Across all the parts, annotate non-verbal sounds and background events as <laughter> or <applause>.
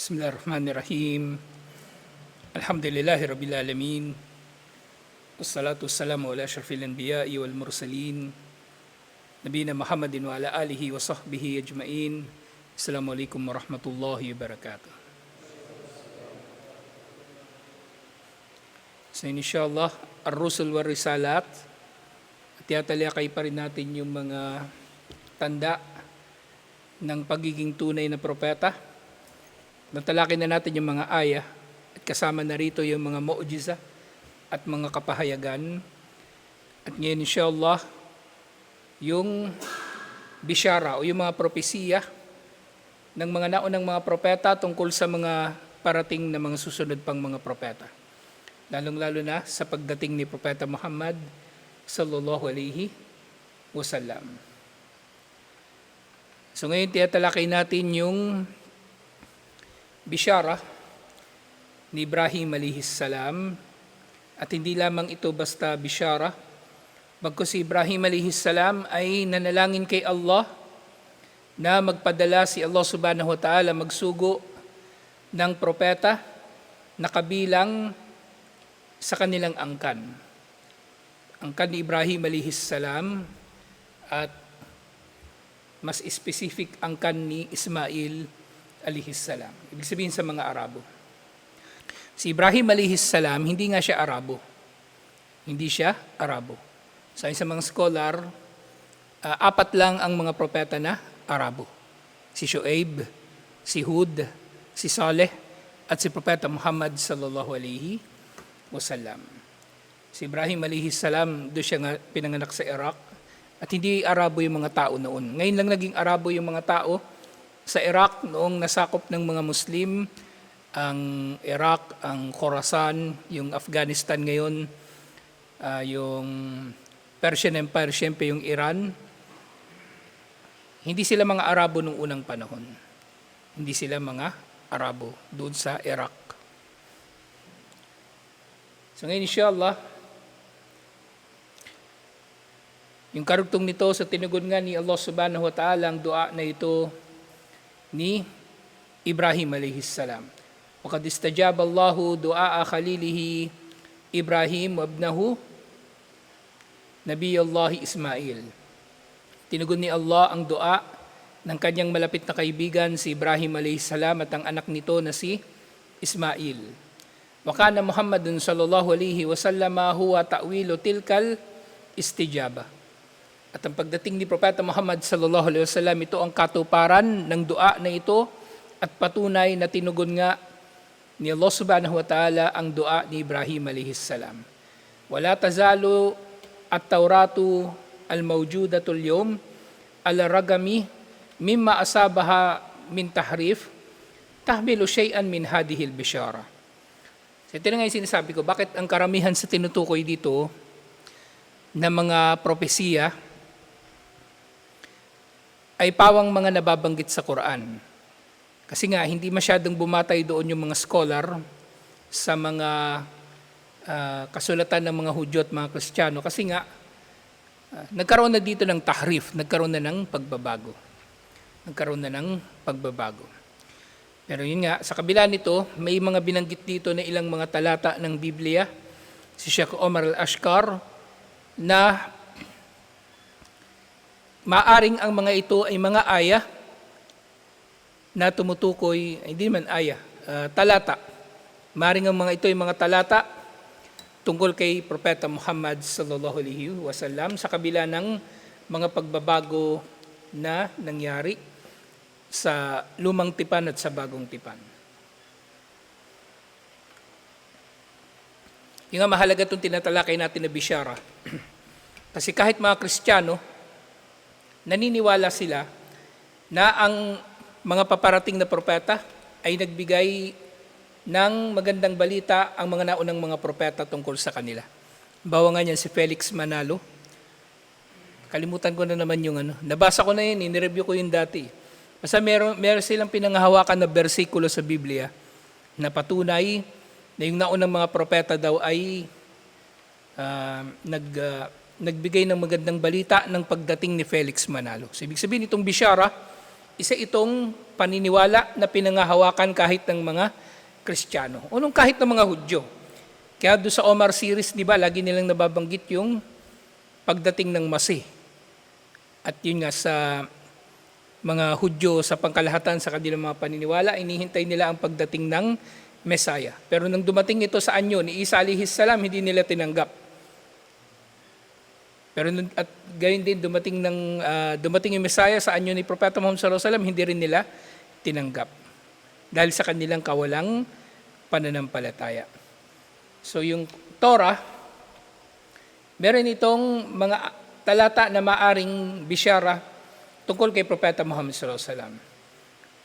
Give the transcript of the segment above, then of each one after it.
بسم الله الرحمن الرحيم الحمد لله رب العالمين والصلاة والسلام على أشرف الأنبياء والمرسلين نبينا محمد وعلى آله وصحبه أجمعين السلام عليكم ورحمة الله وبركاته So inshallah, ar-rusul wa risalat, at yatalakay pa rin natin yung mga tanda ng pagiging tunay na propeta. Natalakay na natin yung mga aya at kasama na rito yung mga mu'jiza at mga kapahayagan. At ngayon inshallah, yung bishara o yung mga propesiya ng mga naunang mga propeta tungkol sa mga parating na mga susunod pang mga propeta. Lalong-lalo na sa pagdating ni Propeta Muhammad sallallahu alaihi wasallam. So ngayon tiyatalakay natin yung bishara ni Ibrahim alihis salam at hindi lamang ito basta bishara bagkus si Ibrahim alihis salam ay nanalangin kay Allah na magpadala si Allah subhanahu wa ta'ala magsugo ng propeta na kabilang sa kanilang angkan. Angkan ni Ibrahim alihis salam at mas specific angkan ni Ismail salam. Ibig sabihin sa mga Arabo. Si Ibrahim salam, hindi nga siya Arabo. Hindi siya Arabo. Sa sa mga scholar, ah, apat lang ang mga propeta na Arabo. Si Shu'aib, si Hud, si Saleh, at si Propeta Muhammad sallallahu alaihi wasallam. Si Ibrahim salam, doon siya nga pinanganak sa Iraq. At hindi Arabo yung mga tao noon. Ngayon lang naging Arabo yung mga tao sa Iraq noong nasakop ng mga Muslim ang Iraq, ang Khorasan, yung Afghanistan ngayon, ah, yung Persian Empire, siyempre yung Iran. Hindi sila mga Arabo nung unang panahon. Hindi sila mga Arabo doon sa Iraq. So ngayon inshallah, yung karugtong nito sa tinugon nga ni Allah subhanahu wa ta'ala ang dua na ito ni Ibrahim alayhis salam. وقد استجاب الله دعاء خليله إبراهيم وابنه نبي الله إسماعيل. Tinugon ni Allah ang dua ng kanyang malapit na kaibigan si Ibrahim alayhis salam at ang anak nito na si Ismail. وكان محمد صلى الله عليه وسلم هو تأويل تلك الاستجابة. At ang pagdating ni Propeta Muhammad sallallahu alaihi wasallam ito ang katuparan ng dua na ito at patunay na tinugon nga ni Allah subhanahu wa ta'ala ang dua ni Ibrahim alaihi salam. Wala tazalu at-tauratu al-mawjudatul yawm al-ragami mimma asabaha min tahrif tahmilu shay'an min hadhihi al-bishara. So ito na nga yung sinasabi ko, bakit ang karamihan sa tinutukoy dito na mga propesiya ay pawang mga nababanggit sa Quran. Kasi nga, hindi masyadong bumatay doon yung mga scholar sa mga ah, kasulatan ng mga Hudyo at mga Kristiyano. Kasi nga, ah, nagkaroon na dito ng tahrif, nagkaroon na ng pagbabago. Nagkaroon na ng pagbabago. Pero yun nga, sa kabila nito, may mga binanggit dito na ilang mga talata ng Biblia. Si Sheikh Omar al-Ashkar na maaring ang mga ito ay mga aya na tumutukoy, hindi man aya, ah, talata. Maaring ang mga ito ay mga talata tungkol kay Propeta Muhammad sallallahu alaihi wasallam sa kabila ng mga pagbabago na nangyari sa lumang tipan at sa bagong tipan. Yung mahalaga itong tinatalakay natin na bishara. <clears throat> Kasi kahit mga Kristiyano, naniniwala sila na ang mga paparating na propeta ay nagbigay ng magandang balita ang mga naunang mga propeta tungkol sa kanila. Bawa nga niyan si Felix Manalo. Kalimutan ko na naman yung ano. Nabasa ko na yun, inireview ko yun dati. Basta meron, meron silang pinangahawakan na bersikulo sa Biblia na patunay na yung naunang mga propeta daw ay ah, nag, ah, nagbigay ng magandang balita ng pagdating ni Felix Manalo. So, ibig sabihin itong bishara isa itong paniniwala na pinangahawakan kahit ng mga Kristiyano. O nung kahit ng mga Hudyo. Kaya doon sa Omar series, di ba, lagi nilang nababanggit yung pagdating ng Masih. At yun nga sa mga Hudyo sa pangkalahatan sa kanilang mga paniniwala, inihintay nila ang pagdating ng Mesaya. Pero nang dumating ito sa anyo ni Isa alihis salam, hindi nila tinanggap. Pero nun, at gayon din dumating ng uh, dumating yung Messiah sa anyo ni Propeta Muhammad sallallahu alaihi wasallam, hindi rin nila tinanggap dahil sa kanilang kawalang pananampalataya. So yung Torah meron itong mga talata na maaring bisyara tungkol kay Propeta Muhammad sallallahu alaihi wasallam.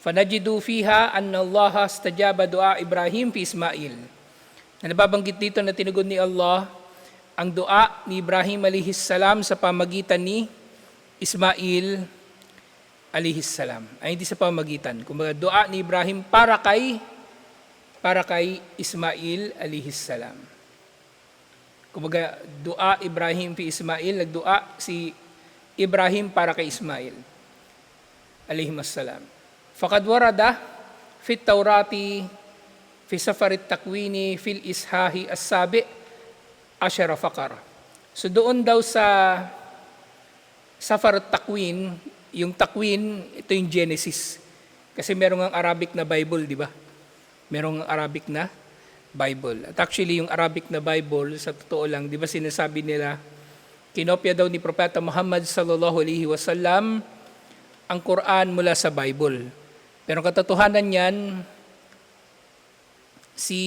Fanajidu fiha anna Allah stajaba dua Ibrahim fi Ismail. Na nababanggit dito na tinugon ni Allah ang dua ni Ibrahim alihis salam sa pamagitan ni Ismail alihis salam. Ay hindi sa pamagitan. Kumbaga dua ni Ibrahim para kay para kay Ismail alihis salam. Kumbaga dua Ibrahim fi Ismail, nagdua si Ibrahim para kay Ismail alihim salam. Fakad warada fit Taurati fi safarit takwini fil ishahi as-sabi' ashara fakar. So doon daw sa Safar Takwin, yung Takwin, ito yung Genesis. Kasi merong ang Arabic na Bible, di ba? Merong ang Arabic na Bible. At actually, yung Arabic na Bible, sa totoo lang, di ba sinasabi nila, kinopya daw ni Propeta Muhammad sallallahu alaihi wasallam ang Quran mula sa Bible. Pero katotohanan niyan, si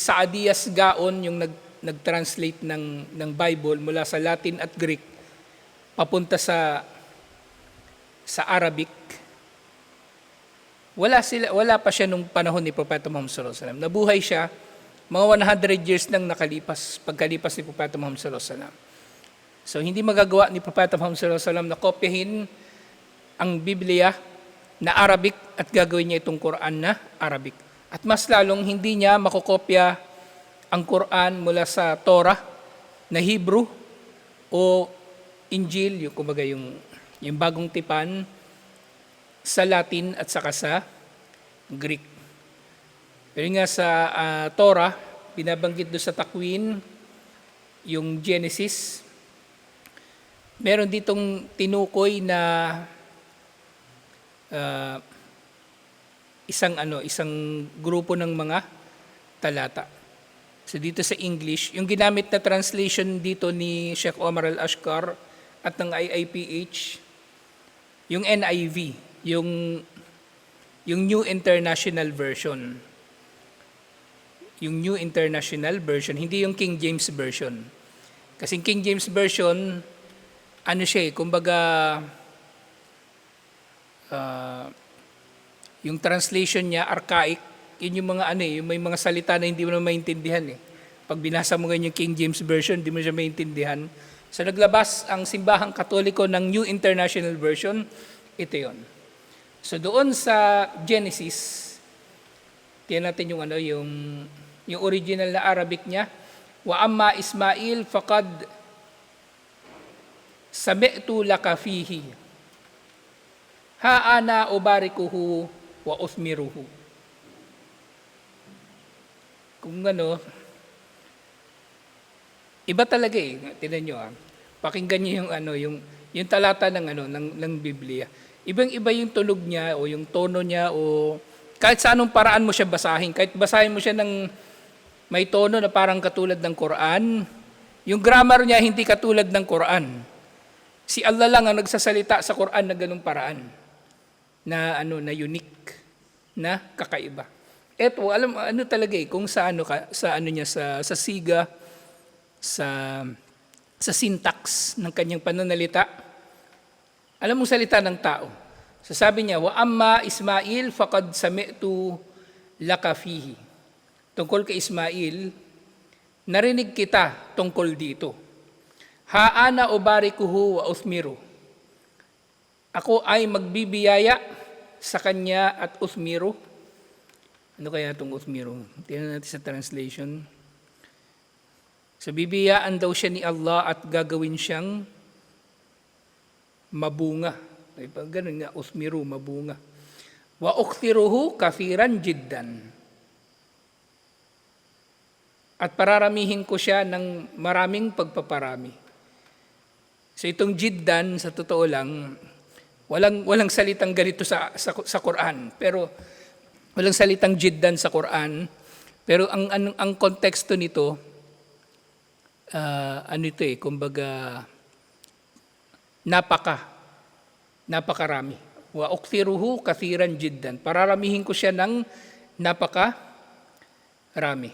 Saadias Gaon, yung nag nag-translate ng, ng Bible mula sa Latin at Greek, papunta sa sa Arabic, wala, sila, wala pa siya nung panahon ni Propeta Muhammad sallallahu alaihi wasallam. Nabuhay siya, mga 100 years nang nakalipas, pagkalipas ni Propeta Muhammad sallallahu alaihi wasallam. So hindi magagawa ni Propeta Muhammad sallallahu alaihi wasallam na kopyahin ang Biblia na Arabic at gagawin niya itong Quran na Arabic. At mas lalong hindi niya makokopya ang Quran mula sa Torah na Hebrew o Injil, yung kumbaga yung, yung bagong tipan sa Latin at saka sa Greek. Pero nga sa ah, Torah, binabanggit doon sa Takwin, yung Genesis, meron ditong tinukoy na ah, isang ano, isang grupo ng mga talata. So dito sa English, yung ginamit na translation dito ni Sheikh Omar Al-Ashkar at ng IIPH, yung NIV, yung yung New International Version. Yung New International Version, hindi yung King James Version. Kasi King James Version, ano siya eh, kumbaga, ah, yung translation niya, archaic, yun yung mga ano eh, yung may mga salita na hindi mo na maintindihan eh. Pag binasa mo ngayon yung King James Version, hindi mo siya maintindihan. So naglabas ang simbahang katoliko ng New International Version, ito yon. So doon sa Genesis, tiyan natin yung ano, yung, yung original na Arabic niya, wa amma Ismail faqad sami'tu laka fihi ha ana ubarikuhu wa uthmiruhu. Kung ano, iba talaga eh. Tinan nyo ah. Pakinggan nyo yung ano, yung, yung talata ng ano, ng, ng Biblia. Ibang-iba yung tunog niya o yung tono niya o kahit sa anong paraan mo siya basahin. Kahit basahin mo siya ng may tono na parang katulad ng Quran, yung grammar niya hindi katulad ng Quran. Si Allah lang ang nagsasalita sa Quran na ganung paraan na ano na unique na kakaiba. Eto, alam ano talaga eh kung sa ano ka, sa ano niya sa sa siga sa sa syntax ng kanyang pananalita. Alam mo salita ng tao. Sasabi niya, wa amma Ismail faqad sami'tu laka fihi. Tungkol kay Ismail, narinig kita tungkol dito. Haana ubarikuhu wa uthmiru. Ako ay magbibiyaya sa kanya at uthmiru. Ano kaya itong uthmiru? Tingnan natin sa translation. So bibiyaan daw siya ni Allah at gagawin siyang mabunga. Ay, ganun nga, uthmiru, mabunga. Wa ukthiruhu kafiran jiddan. At pararamihin ko siya ng maraming pagpaparami. So itong jiddan, sa totoo lang, walang, walang salitang ganito sa, sa, sa Quran. Pero walang salitang jiddan sa Quran. Pero ang, ang, ang konteksto nito, ah, ano ito eh, kumbaga, napaka, napakarami. Wa ukthiruhu kathiran jiddan. Pararamihin ko siya ng napaka rami.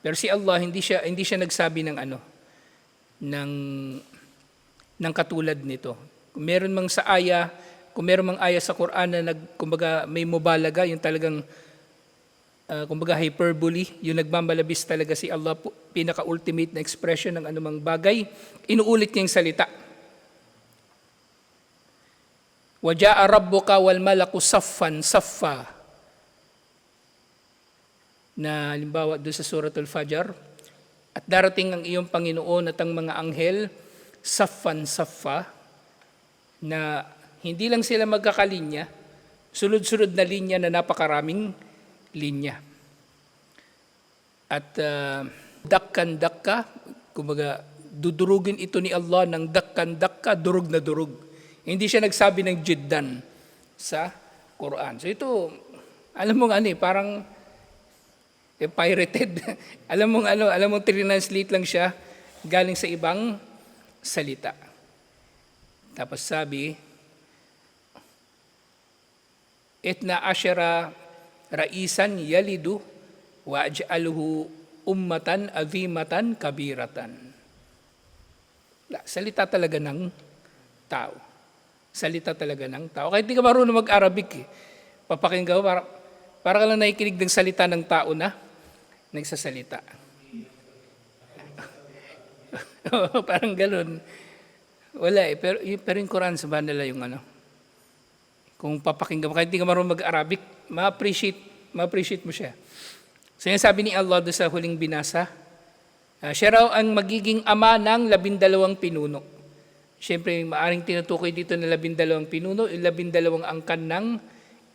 Pero si Allah hindi siya hindi siya nagsabi ng ano ng ng katulad nito. Meron mang sa aya, kung meron mang aya sa Quran na nag kumbaga may mubalaga, yung talagang uh, kumbaga hyperbole, yung nagmamalabis talaga si Allah pinaka-ultimate na expression ng anumang bagay, inuulit niya yung salita. Waja'a rabbuka wal malaku saffan saffa. Na halimbawa doon sa suratul Fajr, at darating ang iyong Panginoon at ang mga anghel, saffan saffa, na hindi lang sila magkakalinya, sunod-sunod na linya na napakaraming linya. At uh, dakkan dakka, kumbaga dudurugin ito ni Allah ng dakkan dakka, durug na durug. Hindi siya nagsabi ng jiddan sa Quran. So ito, alam mo ano eh, parang eh, pirated. <laughs> alam mo ano, alam mo translate lang siya galing sa ibang salita. Tapos sabi, Itna asyara raisan yalidu wa aj'aluhu ummatan azimatan kabiratan. Salita talaga ng tao. Salita talaga ng tao. Kahit di ka marunong mag-Arabic eh. Papakinggan mo, para, para ka lang nakikinig ng salita ng tao na nagsasalita. <laughs> Parang ganun. Wala eh. Pero, pero yung Quran, nila yung ano. Kung papakinggan mo, kahit di ka marunong mag-Arabic, ma-appreciate, ma-appreciate mo siya. So yung sabi ni Allah doon sa huling binasa, uh, siya raw ang magiging ama ng labindalawang pinuno. Siyempre, maaring tinutukoy dito na labindalawang pinuno, yung labindalawang angkan ng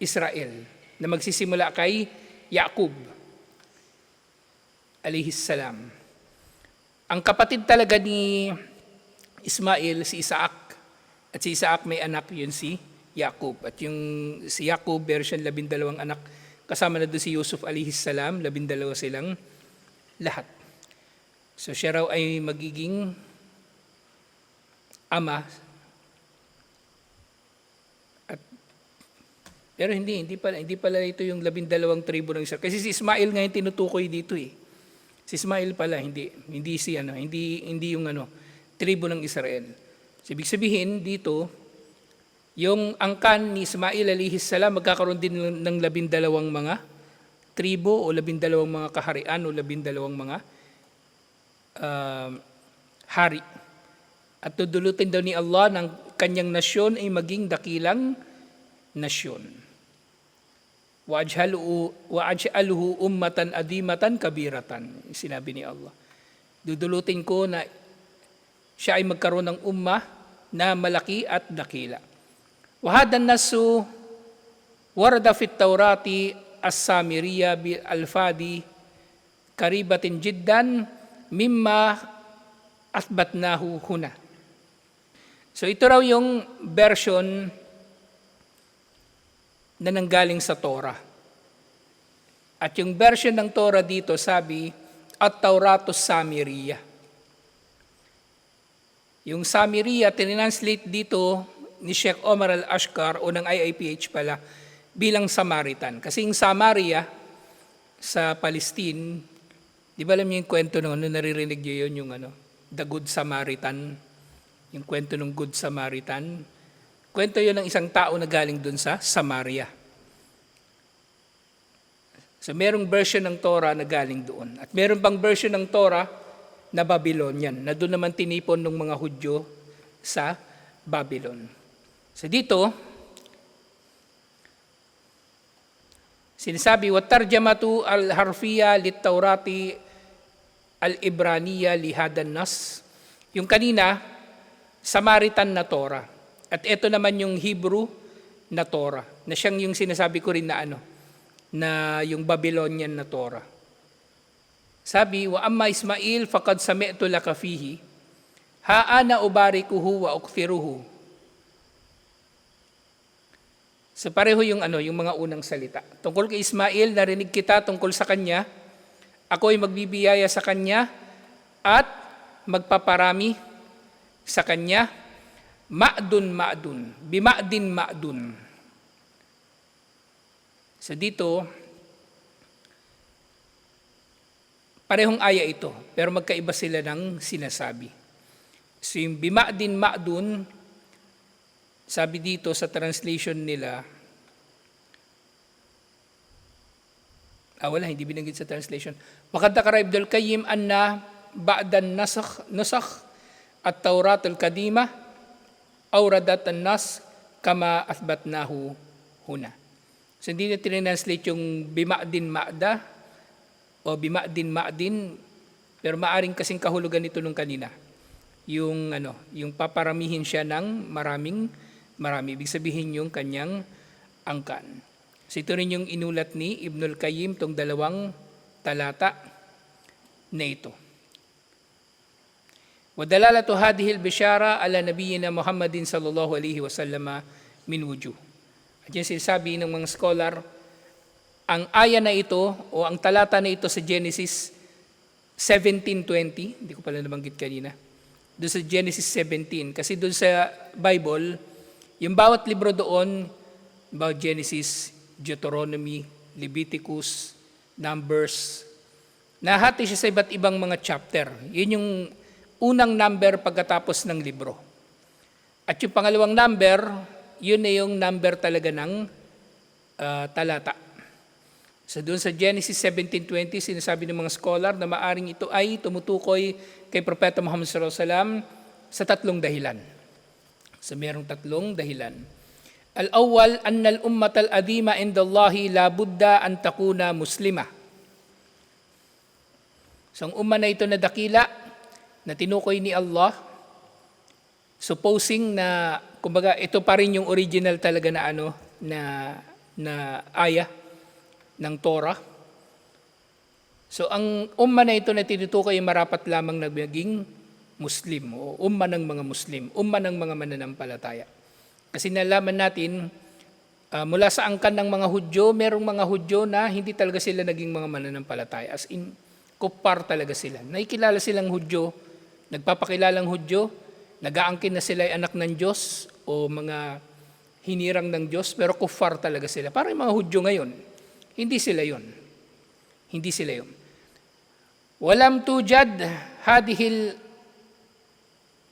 Israel na magsisimula kay Yaqub alayhis salam. Ang kapatid talaga ni Ismail, si Isaac. At si Isaac may anak, yun si Yaqub. At yung si Yaqub, version labindalawang anak, kasama na doon si Yusuf alayhis salam, labindalawa silang lahat. So siya raw ay magiging ama. At pero hindi hindi pala hindi pala ito yung labindalawang tribo ng Israel. Kasi si Ismail nga yung tinutukoy dito eh. Si Ismail pala hindi hindi si ano hindi hindi yung ano tribo ng Israel. So, ibig sabihin dito yung angkan ni Ismail alayhi salam magkakaroon din ng labindalawang mga tribo o labindalawang mga kaharian o labindalawang mga uh, hari at dudulutin daw ni Allah ng kanyang nasyon ay maging dakilang nasyon. Wa'aj'aluhu ummatan adimatan kabiratan. Sinabi ni Allah. Dudulutin ko na siya ay magkaroon ng ummah na malaki at dakila. Nasu warada fit taurati as-samiriya bil alfadi karibatin jiddan mimma athbatnahu huna. So ito raw yung version na nanggaling sa Torah. At yung version ng Torah dito sabi, at Tauratus Samiriya. Yung Samiriya, tinranslate dito ni Sheikh Omar al-Ashkar o ng IIPH pala bilang Samaritan. Kasi yung Samaria sa Palestine, di ba alam niyo yung kwento nung ano, naririnig niyo yun, yung ano, The Good Samaritan, yung kwento ng Good Samaritan. Kwento yun ng isang tao na galing dun sa Samaria. So merong version ng Torah na galing doon. At meron pang version ng Torah na Babylonian, na doon naman tinipon ng mga Hudyo sa Babylon. So dito, sinasabi, وَتَرْجَمَةُ al-harfiya lit-Taurati al-Ibraniya lihadan nas. Yung kanina, Samaritan na Torah. At ito naman yung Hebrew na Torah. na siyang yung sinasabi ko rin na ano, na yung Babylonian na Torah. Sabi, wa amma Ismail faqad sami'tu laka fihi, ha ana ubarikuhu wa ukthiruhu. So pareho yung ano, yung mga unang salita. Tungkol kay Ismail, narinig kita tungkol sa kanya. Ako ay magbibiyaya sa kanya at magpaparami sa kanya. Ma'dun ma'dun, bima'din ma'dun. So dito, parehong aya ito, pero magkaiba sila ng sinasabi. So yung bima'din ma'dun, sabi dito sa translation nila, ah wala, hindi binanggit sa translation. Wakad nakara Ibdul Qayyim anna ba'dan nasakh, nasakh at Taurat al-Kadima awradat an-nas kama athbatnahu huna. So hindi na tinranslate yung bima'din ma'da o bima'din ma'din pero maaring kasing kahulugan nito nung kanina. Yung ano, yung paparamihin siya ng maraming marami. Ibig sabihin yung kanyang angkan. So ito rin yung inulat ni Ibnul Qayyim tong dalawang talata na ito. ودلالة هذه البشارة على نبينا محمد صلى الله عليه وسلم من وجوه. At yan sinasabi ng mga scholar, ang aya na ito o ang talata na ito sa Genesis 17.20, hindi ko pala nabanggit kanina, doon sa Genesis 17, kasi doon sa Bible, yung bawat libro doon, about Genesis, Deuteronomy, Leviticus, Numbers, nahati siya sa iba't ibang mga chapter. Yun yung unang number pagkatapos ng libro. At yung pangalawang number, yun na yung number talaga ng uh, talata. So doon sa Genesis 17.20, sinasabi ng mga scholar na maaring ito ay tumutukoy kay Propeta Muhammad wasallam sa tatlong dahilan. So mayroong tatlong dahilan. Al-awwal, anna al-ummat al-adima inda Allahi la budda an takuna muslima. So ang umma na ito na dakila, na tinukoy ni Allah, supposing na, kumbaga, ito pa rin yung original talaga na ano, na, na aya ng Torah. So ang umma na ito na tinutukoy ay marapat lamang na naging Muslim o umma ng mga Muslim, umma ng mga mananampalataya. Kasi nalaman natin, uh, mula sa angkan ng mga Hudyo, merong mga Hudyo na hindi talaga sila naging mga mananampalataya. As in, kupar talaga sila. Nakikilala silang Hudyo, nagpapakilalang Hudyo, nagaangkin na sila ay anak ng Diyos o mga hinirang ng Diyos, pero kufar talaga sila. Parang mga Hudyo ngayon, hindi sila yon. Hindi sila yon. Walam tujad hadihil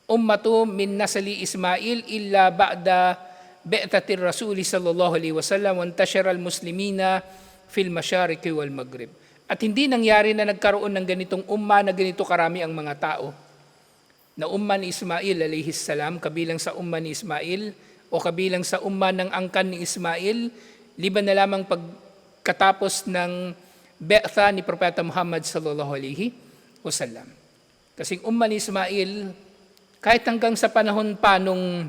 ummatu min nasali Ismail illa ba'da bi'tatir Rasuli sallallahu alaihi wasallam wa intashara al-muslimina fil masyariqi wal maghrib. At hindi nangyari na nagkaroon ng ganitong umma na ganito karami ang mga tao. Na umma ni Ismail alayhi salam, kabilang sa umma ni Ismail o kabilang sa umma ng angkan ni Ismail, liban na lamang pagkatapos ng be'tha ni Propeta Muhammad sallallahu alaihi wasallam. Kasing umma ni Ismail, kahit hanggang sa panahon pa nung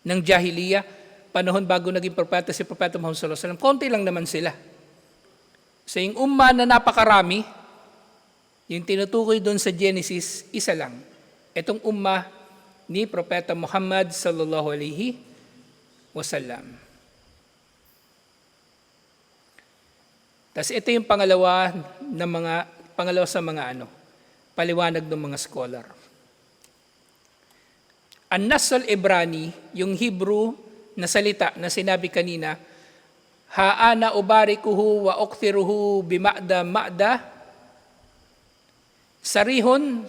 ng jahiliya, panahon bago naging propeta si Propeta Muhammad sallallahu alaihi wasallam, konti lang naman sila. Sa yung umma na napakarami, yung tinutukoy doon sa Genesis, isa lang. Itong umma ni Propeta Muhammad sallallahu alaihi wasallam. Tapos ito yung pangalawa ng mga pangalawa sa mga ano, paliwanag ng mga scholar. Ang Nasal Ibrani, yung Hebrew na salita na sinabi kanina, Haana ubarikuhu wa ukthiruhu bima'da ma'da sarihon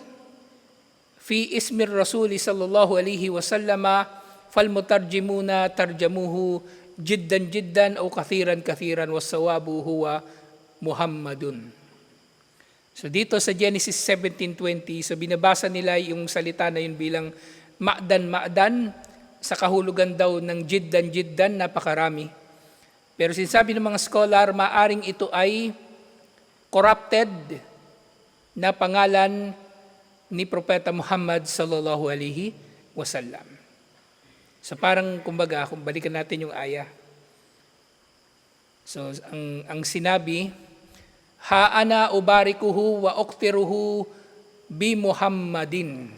fi ismir rasuli sallallahu alaihi wasallama falmutarjimuna tarjamuhu jiddan jiddan o kathiran kathiran wasawabu huwa Muhammadun. So dito sa Genesis 17.20, so binabasa nila yung salita na yun bilang ma'dan ma'dan sa kahulugan daw ng jiddan jiddan napakarami. Pero sinasabi ng mga scholar, maaring ito ay corrupted na pangalan ni Propeta Muhammad sallallahu alaihi wasallam. So parang kumbaga, kung balikan natin yung aya, So ang ang sinabi, ha ana ubarikuhu wa uktiruhu bi Muhammadin.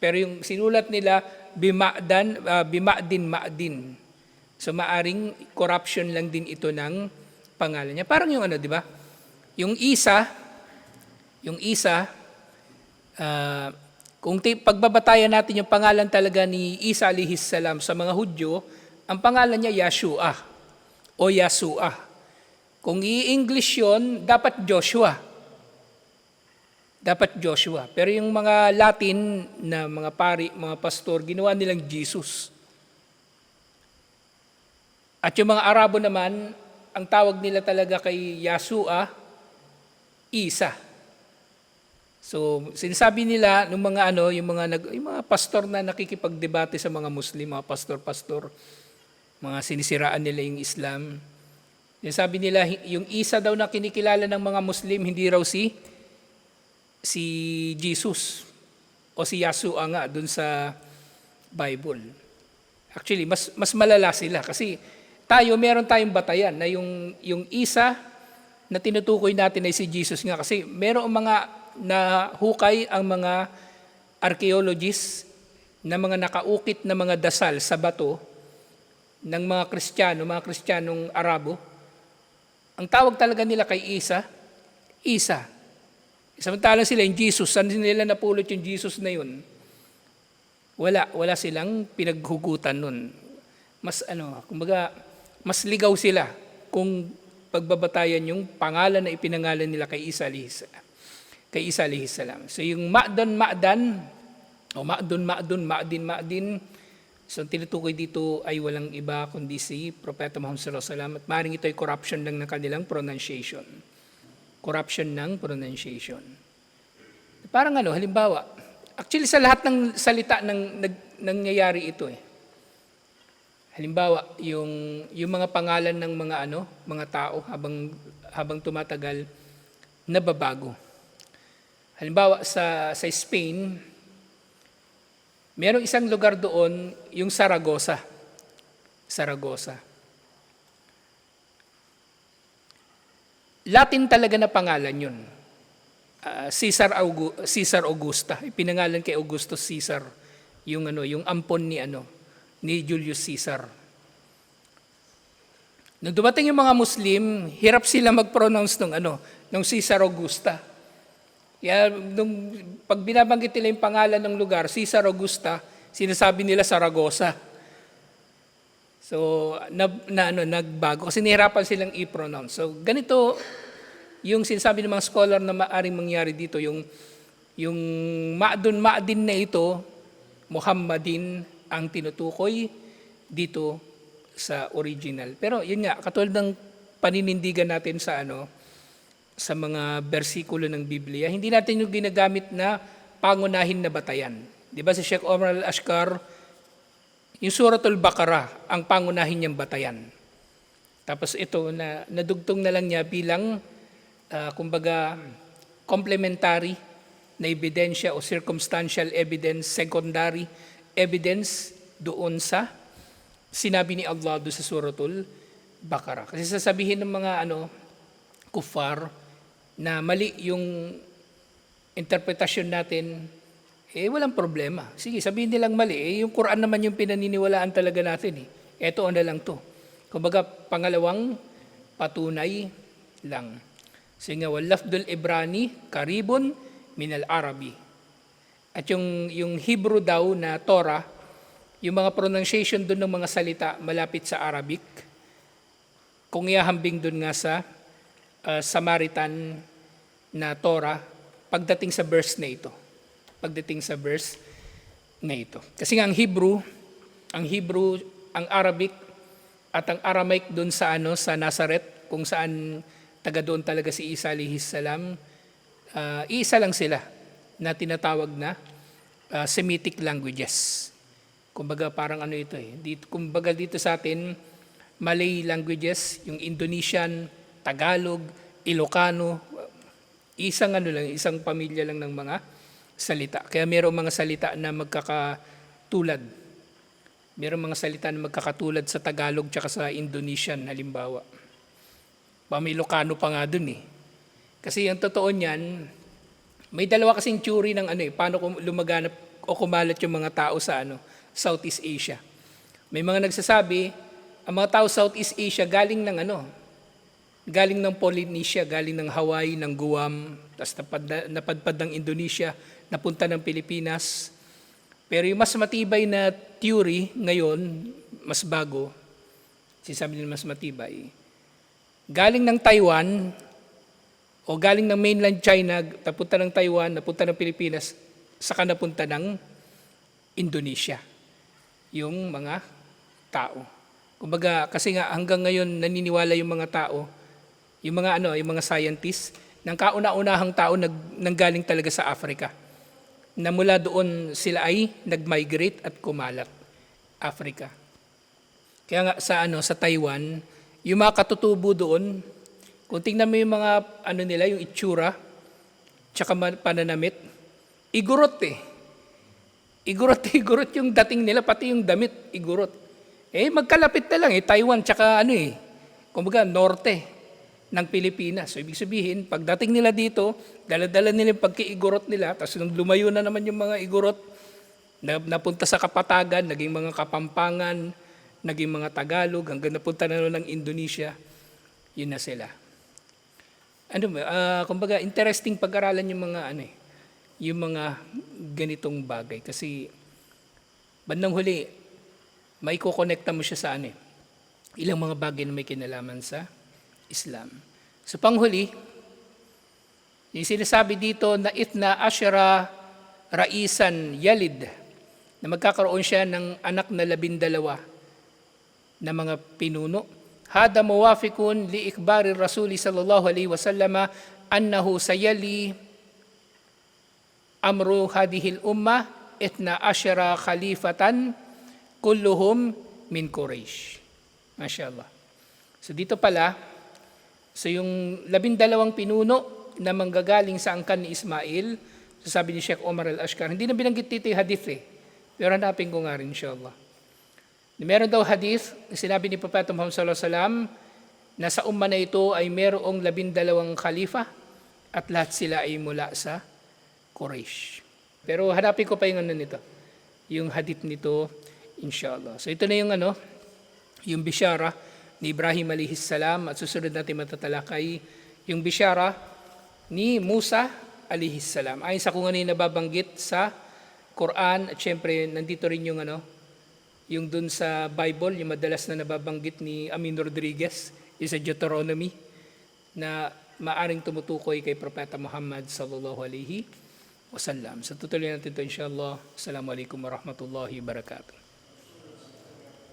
Pero yung sinulat nila bima'dan uh, bima'din ma'din. So maaring corruption lang din ito ng pangalan niya. Parang yung ano, di ba? Yung Isa, yung Isa, ah, kung pagbabatayan natin yung pangalan talaga ni Isa alihis salam sa mga Hudyo, ang pangalan niya Yeshua o Yasua. Kung i-English yon dapat Joshua. Dapat Joshua. Pero yung mga Latin na mga pari, mga pastor, ginawa nilang Jesus. At yung mga Arabo naman, ang tawag nila talaga kay Yasua, Isa. So, sinasabi nila nung mga ano, yung mga nag, yung mga pastor na nakikipagdebate sa mga Muslim, mga pastor-pastor, mga sinisiraan nila yung Islam. Sinasabi nila yung Isa daw na kinikilala ng mga Muslim, hindi raw si si Jesus o si Yasua nga dun sa Bible. Actually, mas mas malala sila kasi tayo meron tayong batayan na yung yung isa na tinutukoy natin ay si Jesus nga kasi meron mga na hukay ang mga archaeologists na mga nakaukit na mga dasal sa bato ng mga Kristiyano, mga Kristiyanong Arabo. Ang tawag talaga nila kay Isa, Isa. Samantalang sila yung Jesus, saan nila napulot yung Jesus na yun? Wala, wala silang pinaghugutan nun. Mas ano, kumbaga, mas ligaw sila kung pagbabatayan yung pangalan na ipinangalan nila kay Isa alihis kay Isa alihis salam. So yung ma'dan ma'dan o ma'dun ma'dun ma'din ma'din so tinutukoy dito ay walang iba kundi si Propeta Muhammad sallallahu alaihi wasallam at maaaring ito ay corruption lang ng kanilang pronunciation. Corruption ng pronunciation. Parang ano, halimbawa, actually sa lahat ng salita ng nag, nangyayari ito eh. Halimbawa, yung yung mga pangalan ng mga ano, mga tao habang habang tumatagal nababago. Halimbawa sa sa Spain, merong isang lugar doon, yung Saragossa. Saragossa. Latin talaga na pangalan yun. Ah, Caesar, Augu- Caesar Augusta. Ipinangalan kay Augustus Caesar yung ano, yung ampon ni ano, ni Julius Caesar. Nung dumating yung mga Muslim, hirap sila mag-pronounce ng ano, ng Caesar Augusta. Kaya nung pag binabanggit nila yung pangalan ng lugar, Caesar Augusta, sinasabi nila Saragossa. So, na, na ano, nagbago kasi nahirapan silang i-pronounce. So, ganito yung sinasabi ng mga scholar na maaring mangyari dito, yung yung ma'dun ma'din na ito, Muhammadin ang tinutukoy dito sa original. Pero yun nga, katulad ng paninindigan natin sa ano sa mga bersikulo ng Biblia, hindi natin yung ginagamit na pangunahin na batayan. Di ba si Sheikh Omar al-Ashkar, yung Suratul Baqarah, ang pangunahin niyang batayan. Tapos ito, na, nadugtong na lang niya bilang, ah, kumbaga, complementary na ebidensya o circumstantial evidence, secondary evidence doon sa sinabi ni Allah doon sa Suratul Baqarah. Kasi sasabihin ng mga ano, kufar na mali yung interpretasyon natin, eh walang problema. Sige, sabihin nilang mali. Eh, yung Quran naman yung pinaniniwalaan talaga natin. Eh. Ito na lang to. Kumbaga, pangalawang patunay lang. Sige walafdul Ibrani, karibon, minal Arabi. At yung, yung Hebrew daw na Torah, yung mga pronunciation doon ng mga salita malapit sa Arabic, kung ihahambing doon nga sa uh, Samaritan na Torah, pagdating sa verse na ito. Pagdating sa verse na ito. Kasi nga ang Hebrew, ang Hebrew, ang Arabic, at ang Aramaic doon sa ano sa Nazareth, kung saan taga doon talaga si Isa alihis salam, uh, iisa lang sila na tinatawag na uh, Semitic languages. Kumbaga parang ano ito eh. Dito, kumbaga dito sa atin, Malay languages, yung Indonesian, Tagalog, Ilocano, isang ano lang, isang pamilya lang ng mga salita. Kaya mayroong mga salita na magkakatulad Merong mga salita na magkakatulad sa Tagalog tsaka sa Indonesian halimbawa. Ba may Ilocano pa nga dun eh. Kasi ang totoo niyan, may dalawa kasing theory ng ano eh, paano lumaganap o kumalat yung mga tao sa ano, Southeast Asia. May mga nagsasabi, ang mga tao Southeast Asia galing ng ano, galing ng Polynesia, galing ng Hawaii, ng Guam, tapos napad, napadpad ng Indonesia, napunta ng Pilipinas. Pero yung mas matibay na theory ngayon, mas bago, sinasabi nila mas matibay, galing ng Taiwan o galing ng mainland China, napunta ng Taiwan, napunta ng Pilipinas, saka napunta ng Indonesia. Yung mga tao. Kumbaga, kasi nga hanggang ngayon naniniwala yung mga tao, yung mga ano, yung mga scientists, ng kauna-unahang tao nag, nanggaling talaga sa Africa. Na mula doon sila ay nag-migrate at kumalat. Africa. Kaya nga sa ano sa Taiwan, yung mga katutubo doon, kung tingnan mo yung mga ano nila, yung itsura, tsaka pananamit, igurot eh. Igurot, <laughs> igurot yung dating nila, pati yung damit, igurot. Eh, magkalapit na lang eh, Taiwan, tsaka ano eh, kumbaga, norte ng Pilipinas. So, ibig sabihin, pagdating nila dito, daladala nila yung pagkiigurot nila, tapos nung lumayo na naman yung mga igurot, na, napunta sa Kapatagan, naging mga Kapampangan, naging mga Tagalog, hanggang napunta na ng Indonesia, yun na sila. Ano ba, ah, kumbaga, interesting pag-aralan yung mga ano eh, yung mga ganitong bagay. Kasi, bandang huli, may kukonekta mo siya sa ano eh, ilang mga bagay na may kinalaman sa Islam. So panghuli, yung sinasabi dito na itna ashara raisan yalid, na magkakaroon siya ng anak na labindalawa na mga pinuno. Hada muwafikun li ikbari Rasuli sallallahu alaihi wasallama annahu sayali amru hadihil umma itna ashara khalifatan kulluhum min Quraysh. Mashallah. So dito pala, so yung labindalawang pinuno na manggagaling sa angkan ni Ismail, sabi ni Sheikh Omar al-Ashkar, hindi na binanggit dito yung hadith eh. Pero hanapin ko nga rin inshallah. Meron daw hadith, sinabi ni Propeta Muhammad sallallahu alaihi wasallam na sa umma na ito ay merong labindalawang khalifa at lahat sila ay mula sa Quraysh. Pero hanapin ko pa yung ano nito, yung hadith nito, inshallah. So ito na yung ano, yung bishara ni Ibrahim alayhis salam at susunod natin matatalakay yung bishara ni Musa alayhis salam. Ayon sa kung ano yung nababanggit sa Quran at syempre nandito rin yung ano, yung dun sa Bible, yung madalas na nababanggit ni Amin Rodriguez, is sa Deuteronomy, na maaring tumutukoy kay Propeta Muhammad sallallahu alaihi wasallam. So tutuloy natin ito inshallah. Assalamualaikum warahmatullahi wabarakatuh.